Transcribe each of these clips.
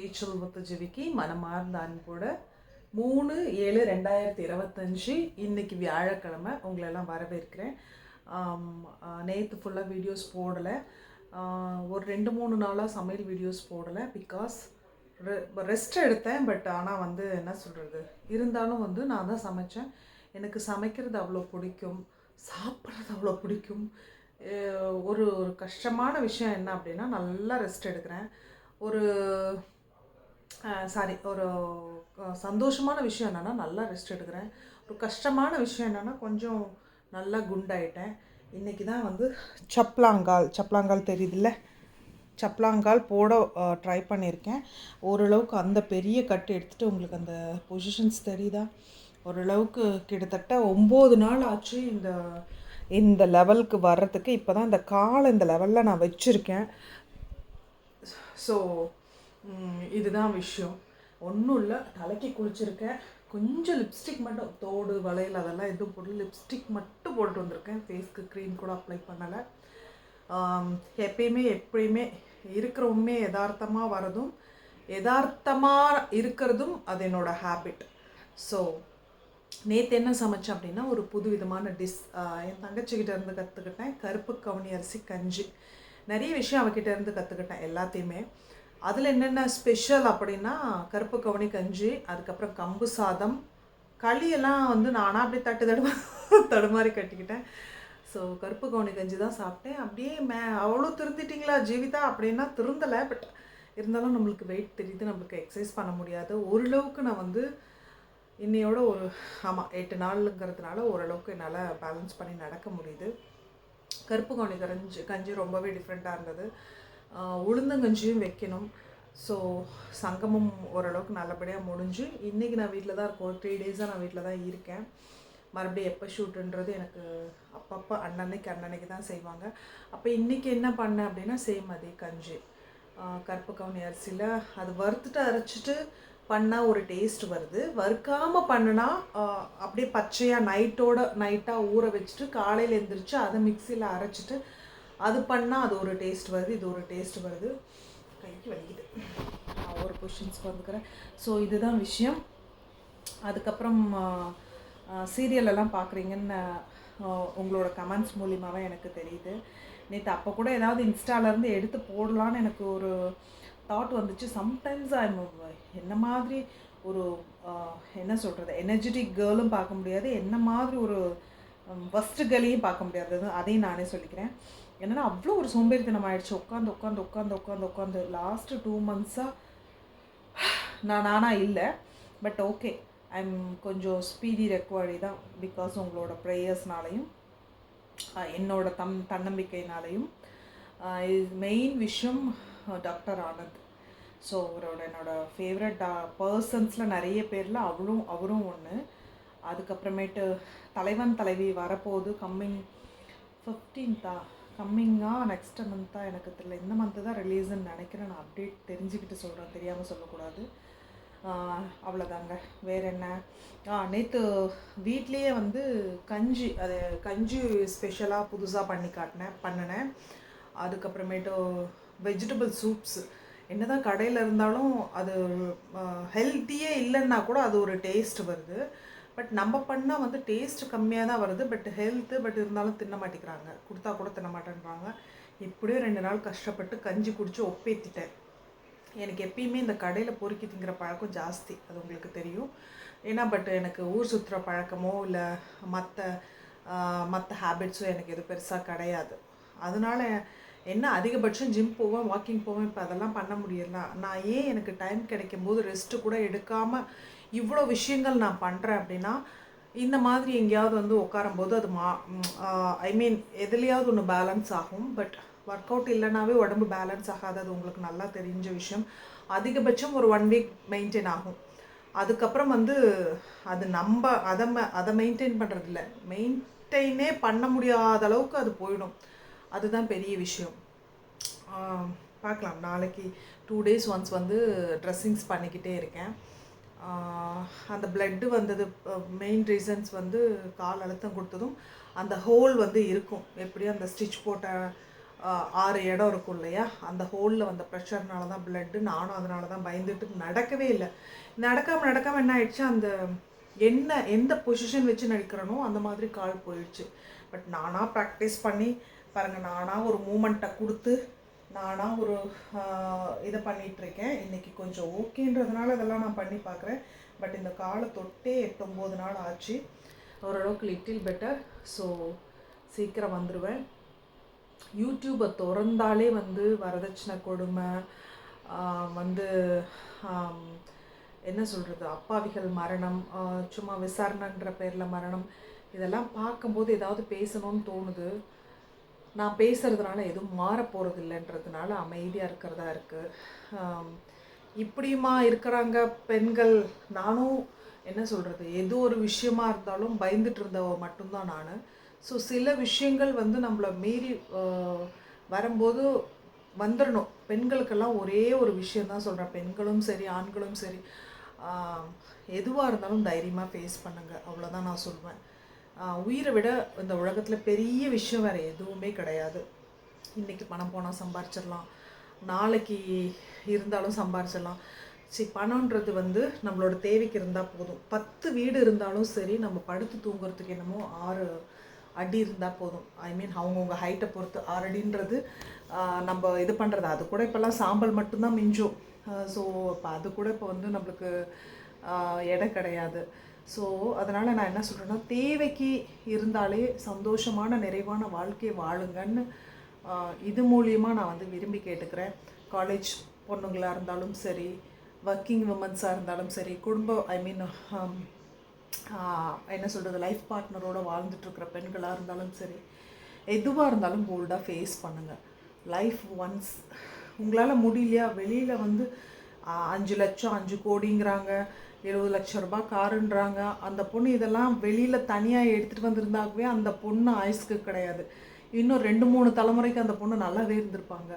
Rachel முத்துஜிவிக்கு மனமார்ந்த அன்போட மூணு ஏழு ரெண்டாயிரத்தி இருபத்தஞ்சி இன்றைக்கி வியாழக்கிழமை உங்களெல்லாம் வரவேற்கிறேன். நேற்று ஃபுல்லாக வீடியோஸ் போடலை. ஒரு ரெண்டு மூணு நாளாக சமையல் வீடியோஸ் போடலை பிகாஸ் ரெஸ்ட் எடுத்தேன் பட் ஆனால் வந்து என்ன சொல்கிறது இருந்தாலும் வந்து நான் தான் சமைச்சேன். எனக்கு சமைக்கிறது அவ்வளோ பிடிக்கும். சாப்பிட்றது அவ்வளோ பிடிக்கும். ஒரு ஒரு கஷ்டமான விஷயம் என்ன அப்படின்னா நல்லா ரெஸ்ட் எடுக்கிறேன். ஒரு சாரி ஒரு சந்தோஷமான விஷயம் என்னென்னா நல்லா ரெஸ்ட் எடுக்கிறேன். ஒரு கஷ்டமான விஷயம் என்னென்னா கொஞ்சம் நல்லா குண்டாயிட்டேன். இன்றைக்கி தான் வந்து சப்ளாங்கால் சப்ளாங்கால் தெரியுதுல்ல? சப்ளாங்கால் போட ட்ரை பண்ணியிருக்கேன். ஓரளவுக்கு அந்த பெரிய கட்டு எடுத்துகிட்டு உங்களுக்கு அந்த பொசிஷன்ஸ் தெரியுதா? ஓரளவுக்கு கிட்டத்தட்ட ஒம்பது நாள் ஆச்சு இந்த இந்த லெவலுக்கு வர்றதுக்கு. இப்போ தான் இந்த காலை இந்த லெவலில் நான் வச்சுருக்கேன். ஸோ இதுதான் விஷயம். ஒன்றும் இல்லை தலைக்கு குளிச்சிருக்கேன் கொஞ்சம் லிப்ஸ்டிக் மட்டும் தோடு வளையல் அதெல்லாம் எதுவும் போட்டு லிப்ஸ்டிக் மட்டும் போட்டு வந்திருக்கேன். ஃபேஸ்க்கு க்ரீம் கூட அப்ளை பண்ணலை. எப்பயுமே எப்பயுமே இருக்கிற உண்மை யதார்த்தமாக வரதும் யதார்த்தமாக இருக்கிறதும் அது என்னோட ஹேபிட் ஸோ நேற்று என்ன சமைச்சேன் அப்படின்னா ஒரு புது விதமான டிஷ் என் தங்கச்சிக்கிட்ட இருந்து கற்றுக்கிட்டேன் கருப்பு கவுனி அரிசி கஞ்சி. நிறைய விஷயம் அவகிட்ட இருந்து கற்றுக்கிட்டேன் எல்லாத்தையுமே. அதில் என்னென்ன ஸ்பெஷல் அப்படின்னா கருப்பு கவுனி கஞ்சி அதுக்கப்புறம் கம்பு சாதம் களியெல்லாம் வந்து நானாக அப்படியே தட்டு தடுமா தடுமாறி கட்டிக்கிட்டேன். ஸோ கருப்பு கவுனி கஞ்சி தான் சாப்பிட்டேன். அப்படியே மே அவ்வளோ திருந்திட்டிங்களா ஜீவிதா? அப்படின்னா திருந்தலை பட் இருந்தாலும் நம்மளுக்கு வெயிட் தெரியுது. நம்மளுக்கு எக்ஸசைஸ் பண்ண முடியாது. ஓரளவுக்கு நான் வந்து இன்னையோட ஒரு ஆமாம் எட்டு நாளுங்கிறதுனால ஓரளவுக்கு என்னால் பேலன்ஸ் பண்ணி நடக்க முடியுது. கருப்பு கவுனி கரைஞ்சி கஞ்சி ரொம்பவே டிஃப்ரெண்ட்டாக இருந்தது. உளுந்தங்கஞ்சியும் வைக்கணும். ஸோ சங்கமம் ஓரளவுக்கு நல்லபடியாக முடிஞ்சு இன்றைக்கி நான் வீட்டில் தான் இருக்கோம். த்ரீ டேஸாக நான் வீட்டில் தான் இருக்கேன். மறுபடியும் எப்போ ஷூட்டுன்றது எனக்கு அப்பப்போ அன்னன்னைக்கு அன்னன்னைக்கு தான் செய்வாங்க. அப்போ இன்றைக்கி என்ன பண்ணேன் அப்படின்னா சேம் அதே கஞ்சி. கருப்பு கவுனி அரிசியில் அது வறுத்துட்டு அரைச்சிட்டு பண்ணால் ஒரு டேஸ்ட் வருது. வறுக்காமல் பண்ணினா அப்படியே பச்சையாக நைட்டோட நைட்டாக ஊற வச்சுட்டு காலையில் எழுந்திரிச்சு அதை மிக்சியில் அரைச்சிட்டு அது பண்ணால் அது ஒரு டேஸ்ட் வருது இது ஒரு டேஸ்ட் வருது. கைக்கு வலிக்குது. நான் ஒரு கொஷின்ஸ்க்கு வந்துக்கிறேன். ஸோ இதுதான் விஷயம். அதுக்கப்புறம் சீரியலெல்லாம் பார்க்குறீங்கன்னு உங்களோட கமெண்ட்ஸ் மூலியமாகவே எனக்கு தெரியுது. நேற்று அப்போ கூட ஏதாவது இன்ஸ்டாலேருந்து எடுத்து போடலான்னு எனக்கு ஒரு தாட் வந்துச்சு. சம்டைம்ஸ் ஐ என்ன மாதிரி ஒரு என்ன சொல்கிறது எனர்ஜெட்டிக் கேர்ளும் பார்க்க முடியாது. என்ன மாதிரி ஒரு ஃபஸ்ட்டு கேர்ளையும் பார்க்க முடியாது. அதையும் நானே சொல்லிக்கிறேன். என்னென்னா அவ்வளோ ஒரு சோம்பேறித்தனம் ஆயிடுச்சு உட்காந்து உட்காந்து உட்காந்து உட்காந்து உட்காந்து லாஸ்ட்டு டூ மந்த்ஸாக நான் நானாக இல்லை. பட் ஓகே ஐம் கொஞ்சம் ஸ்பீடி ரெக்வரி தான் பிகாஸ் உங்களோட ப்ரேயர்ஸ்னாலையும் என்னோட தம் தன்னம்பிக்கையினாலையும் மெயின் விஷயம் டாக்டர் ஆனந்த் ஸோ அவரோட என்னோடய ஃபேவரட் டா பர்சன்ஸில் நிறைய பேரில் அவரும் அவரும் ஒன்று அதுக்கப்புறமேட்டு தலைவன் தலைவி வரப்போகுது கம்மிங் ஃபிஃப்டீன்த்தா கம்மிங்காக நெக்ஸ்ட் மந்த்தாக எனக்கு தெரியல. இந்த மந்த்து தான் ரிலீஸ்ன்னு நினைக்கிறேன். நான் அப்டேட் தெரிஞ்சுக்கிட்டு சொல்கிறேன் தெரியாமல் சொல்லக்கூடாது. அவ்வளோதாங்க வேற என்ன? ஆ நேற்று வீட்லேயே வந்து கஞ்சி அது கஞ்சி ஸ்பெஷலாக புதுசாக பண்ணி காட்டினேன் பண்ணினேன். அதுக்கப்புறமேட்டு வெஜிடபிள் சூப்ஸ் என்னதான் கடையில் இருந்தாலும் அது ஹெல்த்தியே இல்லைன்னா கூட அது ஒரு டேஸ்ட் வருது. பட் நம்ம பண்ணால் வந்து டேஸ்ட் கம்மியாக தான் வருது. பட் ஹெல்த்து பட் இருந்தாலும் தின்ன மாட்டேங்கிறாங்க. கொடுத்தா கூட தின்ன மாட்டேன்றாங்க. இப்படியே ரெண்டு நாள் கஷ்டப்பட்டு கஞ்சி குடித்து ஒப்பேத்திட்டேன். எனக்கு எப்பயுமே இந்த கடையில் பொறுக்கி திங்கிற பழக்கம் ஜாஸ்தி. அது உங்களுக்கு தெரியும். ஏன்னா பட் எனக்கு ஊர் சுற்றுற பழக்கமோ இல்லை மற்ற மற்ற ஹேபிட்ஸோ எனக்கு எது பெருசாக கிடையாது. அதனால என்ன அதிகபட்சம் ஜிம் போவேன் வாக்கிங் போவேன் இப்போ அதெல்லாம் பண்ண முடியல. நான் ஏன் எனக்கு டைம் கிடைக்கும் போது ரெஸ்ட்டு கூட எடுக்காமல் இவ்வளோ விஷயங்கள் நான் பண்ணுறேன் அப்படின்னா இந்த மாதிரி எங்கேயாவது வந்து உட்காரும்போது அது மா ஐ மீன் எதுலேயாவது ஒன்று பேலன்ஸ் ஆகும். பட் ஒர்க் அவுட் இல்லைனாவே உடம்பு பேலன்ஸ் ஆகாது. அது உங்களுக்கு நல்லா தெரிஞ்ச விஷயம். அதிகபட்சம் ஒரு ஒன் வீக் மெயின்டைன் ஆகும். அதுக்கப்புறம் வந்து அது நம்ம அதை அதை மெயின்டைன் பண்ணுறதில்ல மெயின்டைனே பண்ண முடியாத அளவுக்கு அது போயிடும். அதுதான் பெரிய விஷயம். பார்க்கலாம். நாளைக்கு டூ டேஸ் ஒன்ஸ் வந்து ட்ரெஸ்ஸிங்ஸ் பண்ணிக்கிட்டே இருக்கேன். அந்த பிளட்டு வந்தது மெயின் ரீசன்ஸ் வந்து கால் அழுத்தம் கொடுத்ததும் அந்த ஹோல் வந்து இருக்கும். எப்படியும் அந்த ஸ்டிச் போட்ட ஆறு இடம் இருக்கும் இல்லையா? அந்த ஹோலில் வந்த ப்ரெஷர்னால தான் பிளட்டு நானும் அதனால தான் பயந்துட்டு நடக்கவே இல்லை. நடக்காமல் நடக்காமல் என்ன ஆயிடுச்சு? அந்த என்ன எந்த பொசிஷன் வச்சு நடிக்கிறனோ அந்த மாதிரி கால் போயிடுச்சு. பட் நானாக ப்ராக்டிஸ் பண்ணி பாருங்கள் நானாக ஒரு மூமெண்ட்டை கொடுத்து நானாக ஒரு இதை பண்ணிகிட்ருக்கேன் இன்றைக்கி கொஞ்சம் ஓகேன்றதுனால இதெல்லாம் நான் பண்ணி பார்க்குறேன். பட் இந்த காலை தொட்டே எட்டொம்போது நாள் ஆச்சு. ஓரளவுக்கு லிட்டில் பெட்டர் ஸோ சீக்கிரம் வந்துடுவேன் யூடியூப்பை திறந்தாலே வந்து வரதட்சணை கொடுமை வந்து என்ன சொல்கிறது அப்பாவிகள் மரணம் சும்மா விசாரணைன்ற பேரில் மரணம். இதெல்லாம் பார்க்கும்போது ஏதாவது பேசணும்னு தோணுது. நான் பேசுகிறதுனால எதுவும் மாற போகிறது இல்லைன்றதுனால அமைதியாக இருக்கிறதா இருக்குது இப்படியுமா இருக்கிறாங்க பெண்கள்? நானும் என்ன சொல்கிறது எது ஒரு விஷயமா இருந்தாலும் பயந்துட்டு இருந்தவ மட்டும்தான் நான். ஸோ சில விஷயங்கள் வந்து நம்மளை மீறி வரும்போது வந்துடணும் பெண்களுக்கெல்லாம் ஒரே ஒரு விஷயம் தான் சொல்கிறேன் பெண்களும் சரி ஆண்களும் சரி. எதுவாக இருந்தாலும் தைரியமாக ஃபேஸ் பண்ணுங்கள் அவ்வளோதான் நான் சொல்வேன். உயிரை விட இந்த உலகத்தில் பெரிய விஷயம் வேறு எதுவுமே கிடையாது. இன்றைக்கி பணம் போனால் சம்பாரிச்சிடலாம். நாளைக்கு இருந்தாலும் சம்பாரிச்சிடலாம். சரி பணம்ன்றது வந்து நம்மளோட தேவைக்கு இருந்தால் போதும். பத்து வீடு இருந்தாலும் சரி நம்ம படுத்து தூங்குறதுக்கு என்னமோ ஆறு அடி இருந்தால் போதும். ஐ மீன் அவங்கவுங்க ஹைட்டை பொறுத்து ஆறு அடின்றது நம்ம இது பண்ணுறது அது கூட இப்போல்லாம் சாம்பல் மட்டும்தான் மிஞ்சும். ஸோ இப்போ அது கூட இப்போ வந்து நம்மளுக்கு எடை கிடையாது. ஸோ அதனால் நான் என்ன சொல்கிறேன்னா தேவைக்கு இருந்தாலே சந்தோஷமான நிறைவான வாழ்க்கையை வாழுங்கன்னு இது மூலியமாக நான் வந்து விரும்பி கேட்டுக்கிறேன். காலேஜ் பொண்ணுங்களாக இருந்தாலும் சரி ஒர்க்கிங் உமன்ஸாக இருந்தாலும் சரி குடும்பம் ஐ மீன் என்ன சொல்கிறது லைஃப் பார்ட்னரோடு வாழ்ந்துட்டுருக்கிற பெண்களாக இருந்தாலும் சரி எதுவாக இருந்தாலும் போல்டாக ஃபேஸ் பண்ணுங்கள் லைஃப் ஒன்ஸ் உங்களால் முடியலையா? வெளியில் வந்து அஞ்சு லட்சம் அஞ்சு கோடிங்கிறாங்க. எழுபது லட்சம் ரூபாய் காருன்றாங்க. அந்த பொண்ணு இதெல்லாம் வெளியில் தனியாக எடுத்துகிட்டு வந்திருந்தாக்கவே அந்த பொண்ணு ஆயுஸ்க்கு கிடையாது. இன்னும் ரெண்டு மூணு தலைமுறைக்கு அந்த பொண்ணு நல்லாவே இருந்திருப்பாங்க.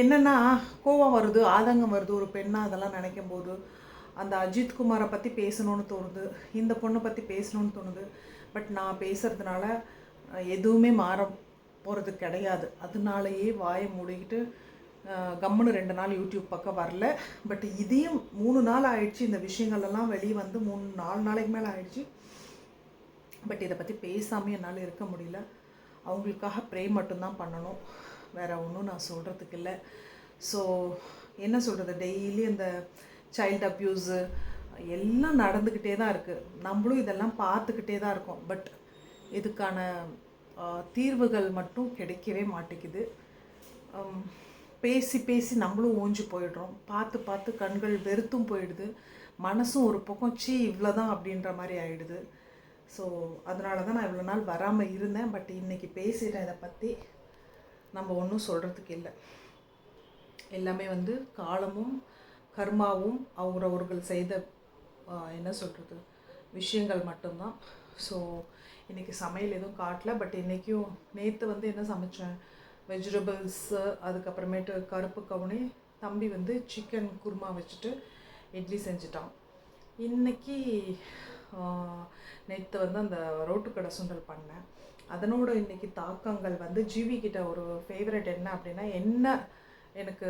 என்னென்னா கோவம் வருது ஆதங்கம் வருது ஒரு பெண்ணாக அதெல்லாம் நினைக்கும் போது அந்த அஜித் குமாரை பற்றி பேசணும்னு தோணுது. இந்த பொண்ணை பற்றி பேசணும்னு தோணுது. பட் நான் பேசுகிறதுனால எதுவுமே மாற போகிறது கிடையாது. அதனாலயே வாயை மூடிக்கிட்டு கம்முன்னு ரெண்டு நாள் யூடியூப் பக்கம் வரல. பட் இதையும் மூணு நாள் ஆயிடுச்சு. இந்த விஷயங்கள்லாம் வெளியே வந்து மூணு நாலு நாளைக்கு மேலே ஆயிடுச்சு. பட் இதை பற்றி பேசாமல் என்னால் இருக்க முடியல. அவங்களுக்காக ப்ரே மட்டும்தான் பண்ணணும். வேறு ஒன்றும் நான் சொல்கிறதுக்கு இல்லை. ஸோ என்ன சொல்கிறது டெய்லி இந்த சைல்டு அப்யூஸு எல்லாம் நடந்துக்கிட்டே தான் இருக்குது நம்மளும் இதெல்லாம் பார்த்துக்கிட்டே தான் இருக்கோம். பட் இதுக்கான தீர்வுகள் மட்டும் கிடைக்கவே மாட்டேங்குது. பேசி பேசி நம்மளும் ஓஞ்சி போயிடுறோம். பார்த்து பார்த்து கண்கள் வெறுத்தும் போயிடுது. மனசும் ஒரு பக்கம் சீ இவ்வளோதான் அப்படின்ற மாதிரி ஆயிடுது. ஸோ அதனால தான் நான் இவ்வளோ நாள் வராமல் இருந்தேன். பட் இன்றைக்கி பேசிட்டேன் இதை பற்றி நம்ம ஒன்றும் சொல்கிறதுக்கு இல்லை. எல்லாமே வந்து காலமும் கர்மாவும் அவரவர்கள் செய்த என்ன சொல்கிறது விஷயங்கள் மட்டும்தான். ஸோ இன்றைக்கி சமையல் எதுவும் காட்டல. பட் இன்றைக்கும் நேற்று வந்து என்ன சமைச்சேன்? வெஜிடபிள்ஸு அதுக்கப்புறமேட்டு கருப்பு கவுனி தம்பி வந்து சிக்கன் குருமா வச்சுட்டு இட்லி செஞ்சுட்டான். இன்னைக்கு நேற்று வந்து அந்த ரோட்டுக்கடை சுண்டல் பண்ணேன். அதனோட இன்றைக்கி தாக்கங்கள் வந்து ஜிவி கிட்ட ஒரு ஃபேவரட் என்ன அப்படின்னா என்ன எனக்கு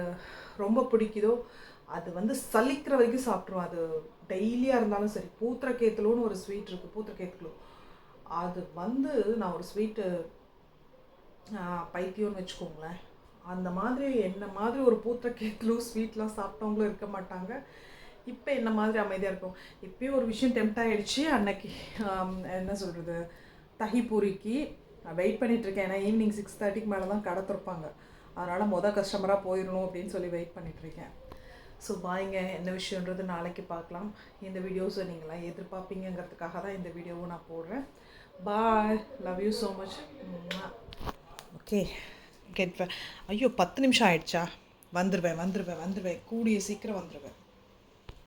ரொம்ப பிடிக்குதோ அது வந்து சலிக்கிற வரைக்கும் சாப்பிட்ருவோம் அது டெய்லியாக இருந்தாலும் சரி பூத்திரக்கேத்துலோன்னு ஒரு ஸ்வீட் இருக்குது பூத்திரக்கேத்துலோ. அது வந்து நான் ஒரு ஸ்வீட்டு பைத்தியம்னு வச்சுக்கோங்களேன். அந்த மாதிரி என்ன மாதிரி ஒரு பூத்திரக்கேத்தலும் ஸ்வீட்லாம் சாப்பிட்டவங்களும் இருக்க மாட்டாங்க. இப்போ என்ன மாதிரி அமைதியாக இருக்கும்? இப்போயும் ஒரு விஷயம் டெம்ட் ஆகிடுச்சு அன்னைக்கு என்ன சொல்கிறது தஹிபூரிக்கு நான் வெயிட் பண்ணிகிட்ருக்கேன் ஏன்னா ஈவினிங் சிக்ஸ் தேர்ட்டிக்கு மேலே தான் கடை திறப்பாங்க. அதனால் மொதல் கஸ்டமராக போயிடணும் அப்படின்னு சொல்லி வெயிட் பண்ணிகிட்ருக்கேன் ஸோ பாய்ங்க என்ன விஷயன்றது நாளைக்கு பார்க்கலாம். இந்த வீடியோஸை நீங்களாம் எதிர்பார்ப்பீங்கங்கிறதுக்காக தான் இந்த வீடியோவும் நான் போடுறேன். Bye love you so much okay get ஐயோ பத்து நிமிஷம் ஆயிடுச்சா? வந்துடுவேன் வந்துடுவேன் வந்துடுவேன் கூடிய சீக்கிரம் வந்துடுவேன்